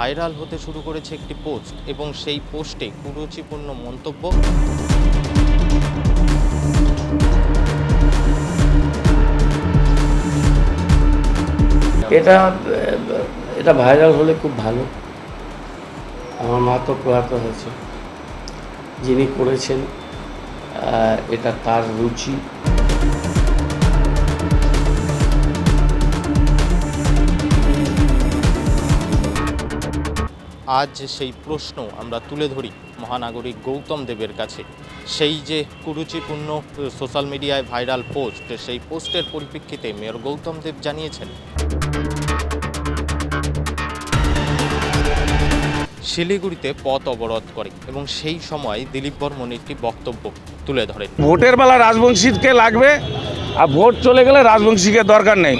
Viral হতে শুরু করেছে একটি পোস্ট এবং সেই পোস্টে কুরুচিপূর্ণ মন্তব্য। এটা এটা ভাইরাল হলে খুব ভালো। আমার মা তো প্রয়াত হয়েছে। যিনি করেছেন এটা তার রুচি। আজ সেই প্রশ্ন আমরা তুলে ধরি মহানাগরিক গৌতম দেবের কাছে। সেই যে কুরুচিপূর্ণ সোশ্যাল মিডিয়ায় ভাইরাল পোস্ট, সেই পোস্টের পরিপ্রেক্ষিতে মেয়র গৌতম দেব জানিয়েছেন। শিলিগুড়িতে পথ অবরোধ করে এবং সেই সময় দিলীপ বর্মন একটি বক্তব্য তুলে ধরেন। ভোটের বেলা রাজবংশীকে লাগবে, আর ভোট চলে গেলে রাজবংশীকে দরকার নেই।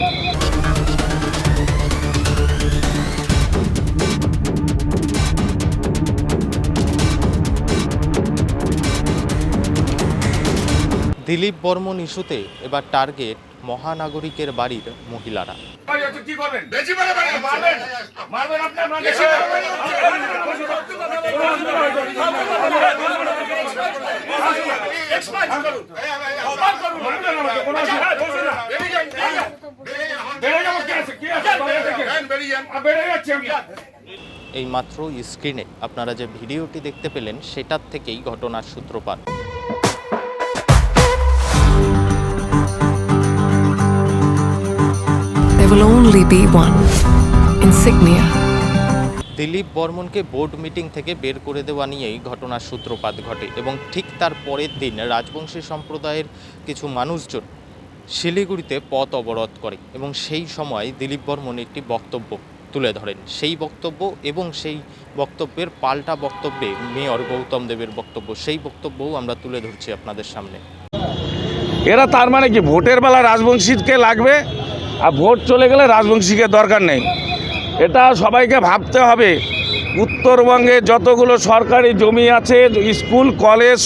দিলীপ বর্মন ইস্যুতে এবার টার্গেট মহানাগরিকের বাড়ির মহিলারা। কি করবেন? বেশি মারবেন? মারবেন মারবেন? আপনার এই মাত্র স্ক্রিনে আপনারা যে ভিডিওটি দেখতে পেলেন সেটার থেকেই ঘটনার সূত্রপাত। Will only be one. Insignia. Dilip বর্মনকে board meeting থেকে বের করে দেওয়া নিয়েই ঘটনার সূত্রপাত ঘটে এবং ঠিক তার পরের দিন রাজবংশী সম্প্রদায়ের কিছু মানুষজন শিলিগুড়িতে পথ অবরোধ করে এবং সেই সময় দিলীপ বর্মন একটি বক্তব্য তুলে ধরেন। সেই বক্তব্য এবং সেই বক্তব্যের পাল্টা বক্তব্যে মেয়র গৌতম দেবের বক্তব্য সেই বক্তব্যও আমরা তুলে ধরছি আপনাদের সামনে। এরা তার মানে কি? ভোটের বেলা রাজবংশীকে লাগবে? আর ভোট চলে গেলে রাজবংশীকে দরকার নেই। এটা সবাইকে ভাবতে হবে। উত্তরবঙ্গে যতগুলো সরকারি জমি আছে, স্কুল, কলেজ,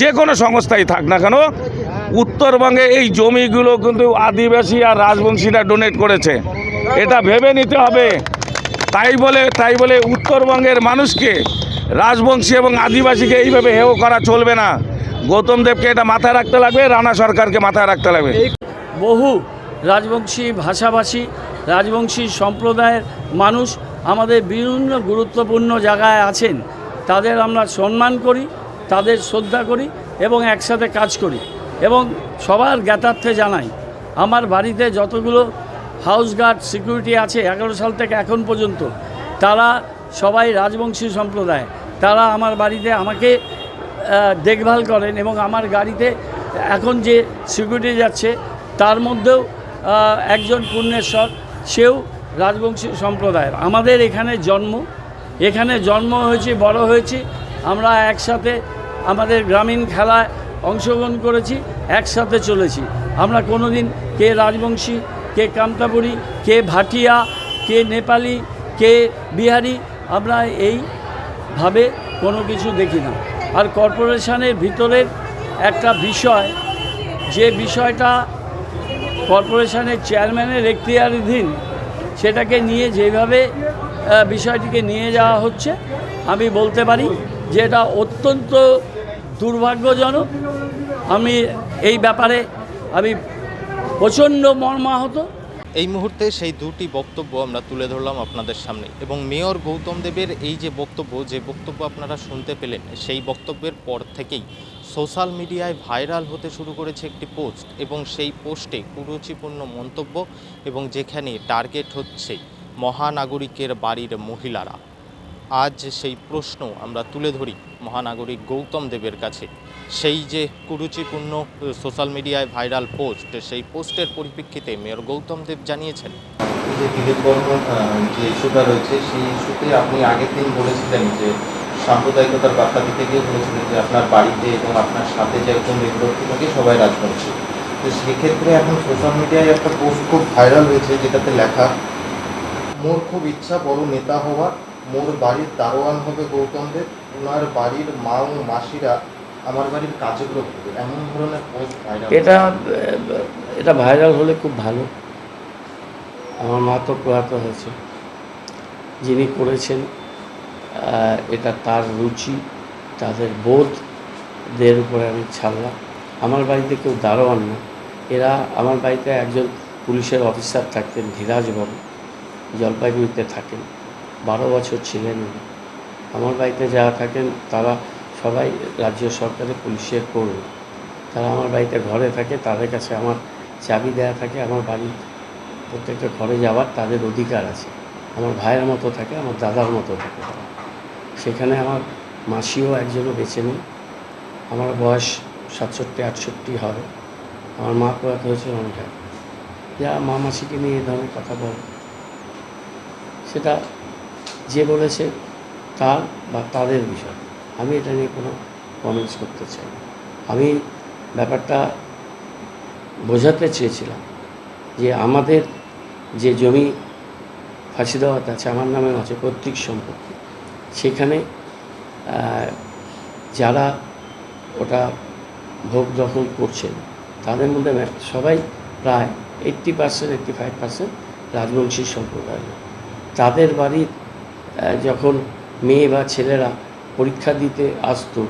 যে কোনো সংস্থাই থাক না কেন, উত্তরবঙ্গে এই জমিগুলো কিন্তু আদিবাসী আর রাজবংশীরা ডোনেট করেছে। এটা ভেবে নিতে হবে। তাই বলে তাই বলে উত্তরবঙ্গের মানুষকে, রাজবংশী এবং আদিবাসীকে এইভাবে হেয় করা চলবে না। গৌতম দেবকে এটা মাথায় রাখতে লাগবে, রানা সরকারকে মাথায় রাখতে লাগবে। বহু রাজবংশী ভাষাভাষী, রাজবংশী সম্প্রদায়ের মানুষ আমাদের বিভিন্ন গুরুত্বপূর্ণ জায়গায় আছেন। তাদের আমরা সম্মান করি, তাদের শ্রদ্ধা করি এবং একসাথে কাজ করি। এবং সবার জ্ঞাতার্থে জানাই, আমার বাড়িতে যতগুলো হাউস গার্ড সিকিউরিটি আছে এগারো সাল থেকে এখন পর্যন্ত, তারা সবাই রাজবংশী সম্প্রদায়। তারা আমার বাড়িতে আমাকে দেখভাল করেন এবং আমার গাড়িতে এখন যে সিকিউরিটি যাচ্ছে, তার মধ্যেও একজন পূর্ণেশ্বর সেও রাজবংশী সম্প্রদায়ের। আমাদের এখানে জন্ম এখানে জন্ম হয়েছে, বড় হয়েছি। আমরা একসাথে আমাদের গ্রামীণ খেলায় অংশগ্রহণ করেছি, একসাথে চলেছি। আমরা কোনো দিন কে রাজবংশী, কে কামতাপুরি কে ভাটিয়া, কে নেপালি, কে বিহারি, আমরা এইভাবে কোনো কিছু দেখি না। আর কর্পোরেশনের ভিতরের একটা বিষয়, যে বিষয়টা কর্পোরেশনের চেয়ারম্যানের এখতিয়ারাধীন সেটাকে নিয়ে যেভাবে বিষয়টিকে নিয়ে যাওয়া হচ্ছে, আমি বলতে পারি যে এটা অত্যন্ত দুর্ভাগ্যজনক। আমি এই ব্যাপারে আমি প্রচণ্ড মর্মাহত। এই মুহূর্তে সেই দুটি বক্তব্য আমরা তুলে ধরলাম আপনাদের সামনে এবং মেয়র গৌতম দেবের এই যে বক্তব্য যে বক্তব্য আপনারা শুনতে পেলেন, সেই বক্তব্যের পর থেকেই সোশ্যাল মিডিয়ায় ভাইরাল হতে শুরু করেছে একটি পোস্ট এবং সেই পোস্টে কুরুচিপূর্ণ মন্তব্য এবং যেখানে টার্গেট হচ্ছে মহানাগরিকের বাড়ির মহিলারা। আজ সেই প্রশ্ন আমরা তুলে ধরি মহানাগরিক গৌতম দেবের কাছে। সেই যে কুরুচিপূর্ণ সোশ্যাল মিডিয়ায় ভাইরাল পোস্ট, সেই পোস্টের পরিপ্রেক্ষিতে মেয়র গৌতম দেব জানিয়েছেন। যে ইস্যুটা রয়েছে, সেই ইস্যুতে আপনি আগের দিন বলেছিলেন যে সাম্প্রদায়িকতার বার্তা দিতে গিয়ে বলেছিলেন যে আপনার বাড়িতে এবং আপনার সাথে যে একজন ব্যক্তি থাকে সবাই রাজ রাজবংশী তো সেক্ষেত্রে এখন সোশ্যাল মিডিয়ায় একটা পোস্ট খুব ভাইরাল হয়েছে যেটাতে লেখা, মোর খুব ইচ্ছা বড় নেতা হওয়ার, মোর বাড়ির দারোয়ান হবে গৌতম দেব ওনার বাড়ির মা ও মাসিরা আমার বাড়ির কাজগুলো করবে। এমন ধরনের পোস্ট ভাইরাল এটা এটা ভাইরাল হলে খুব ভালো। আমার মা তো প্রয়াত হয়েছে। যিনি করেছেন এটা তার রুচি, তাদের বোধদের উপরে আমি ছাড়লাম। আমার বাড়িতে কেউ দারোয়ান না। এরা আমার বাড়িতে একজন পুলিশের অফিসার থাকতেন, ধীরাজবাবু। জলপাইগুড়িতে থাকেন। বারো বছর ছিলেন উনি। আমার বাড়িতে যারা থাকেন, তারা সবাই রাজ্য সরকারের পুলিশের কর্মী। তারা আমার বাড়িতে ঘরে থাকে, তাদের কাছে আমার চাবি দেয়া থাকে। আমার বাড়ির প্রত্যেকটা ঘরে যাওয়ার তাদের অধিকার আছে। আমার ভাইয়ের মতো থাকে, আমার দাদার মতো থাকে। সেখানে আমার মাসিও একজনও বেছে নেই। আমার বয়স সাতষট্টি, আটষট্টি হবে আমার মা প্রয়াত হয়েছে অনেক আগে যা মা মাসিকে নিয়ে এ ধরনের কথা বলে। সেটা যে বলেছে তার বা তাদের বিষয়। আমি এটা নিয়ে কোনো কমেন্টস করতে চাই আমি ব্যাপারটা বোঝাতে চেয়েছিলাম যে আমাদের যে জমি ফাঁসি দেওয়াতে আছে, আমার নামে আছে পৈতৃক সম্পত্তি। সেখানে যারা ওটা ভোগ দখল করছেন তাদের মধ্যে সবাই প্রায় eighty percent eighty five percent Rajbanshi সম্প্রদায় তাদের বাড়ির যখন মেয়ে বা ছেলেরা পরীক্ষা দিতে আসতো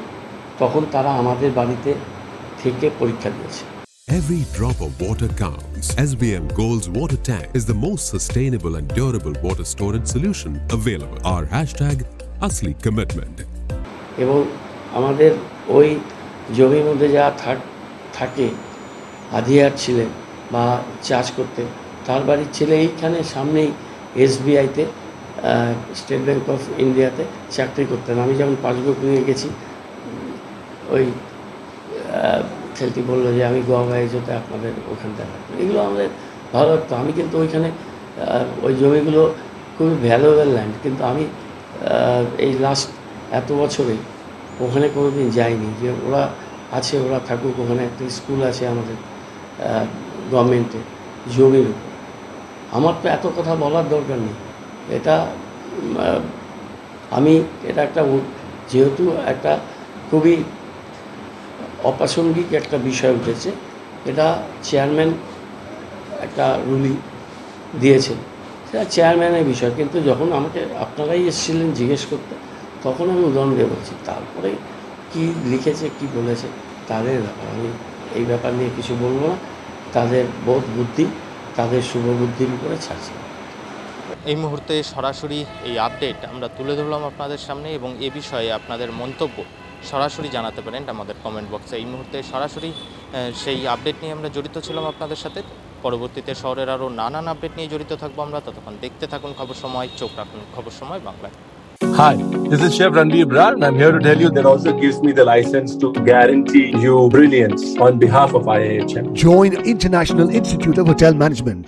তখন তারা আমাদের বাড়িতে থেকে পরীক্ষা দিয়েছে Every drop of water counts. SBM Gold's water tank is the most sustainable and durable water storage solution available. Our hashtag Asli Commitment. এবং আমাদের ওই জমির মধ্যে যা থাক থাকে আধিয়ার ছিলেন বা চাষ করতে, তার বাড়ির ছেলে এইখানে সামনেই এসবিআইতে স্টেট ব্যাঙ্ক অফ ইন্ডিয়াতে চাকরি করতেন। আমি যখন পাসবুক নিয়ে গেছি, ওই ছেলেটি বলল যে, আমি গোয়া গায়ে যেতে আপনাদের ওখান থাকব এগুলো আমাদের ভালো লাগতো। আমি কিন্তু ওইখানে ওই জমিগুলো খুবই ভ্যালুয়েবল ল্যান্ড কিন্তু আমি এই লাস্ট এত বছরে ওখানে কোনো দিন যাইনি যে ওরা আছে, ওরা থাকুক, ওখানে একটা স্কুল আছে আমাদের গভর্নমেন্টে জমির উপর। আমার তো এত কথা বলার দরকার নেই। এটা আমি, এটা একটা যেহেতু একটা খুবই অপ্রাসঙ্গিক একটা বিষয় উঠেছে, এটা চেয়ারম্যান একটা রুলি দিয়েছেন। সেটা চেয়ারম্যানের বিষয়, কিন্তু যখন আমাকে আপনারাই এসেছিলেন জিজ্ঞেস করতে, তখন আমি উদাহরণ দিয়ে বলছি, তারপরে কি লিখেছে, কি বলেছে, তাদের ব্যাপার আমি এই ব্যাপার নিয়ে কিছু বলব না। তাদের বোধ বুদ্ধি, তাদের শুভ বুদ্ধির উপরে ছাড়ছে। এই মুহূর্তে সরাসরি এই আপডেট আমরা তুলে ধরলাম আপনাদের সামনে এবং এ বিষয়ে আপনাদের মন্তব্য সরাসরি জানাতে পারেন আমাদের কমেন্ট বক্সে এই মুহূর্তে সরাসরি সেই আপডেট নিয়ে আমরা জড়িত ছিলাম আপনাদের সাথে। পরবর্তীতে শহরের আরও নানান আপডেট নিয়ে জড়িত থাকব আমরা ততক্ষণ দেখতে থাকুন খবর সময় চোখ রাখুন খবর সময় বাংলায় Hi, this is Chef Ranveer Brar, and I'm here to tell you that also gives me the license to guarantee you brilliance on behalf of IIHM. Join International Institute of Hotel Management.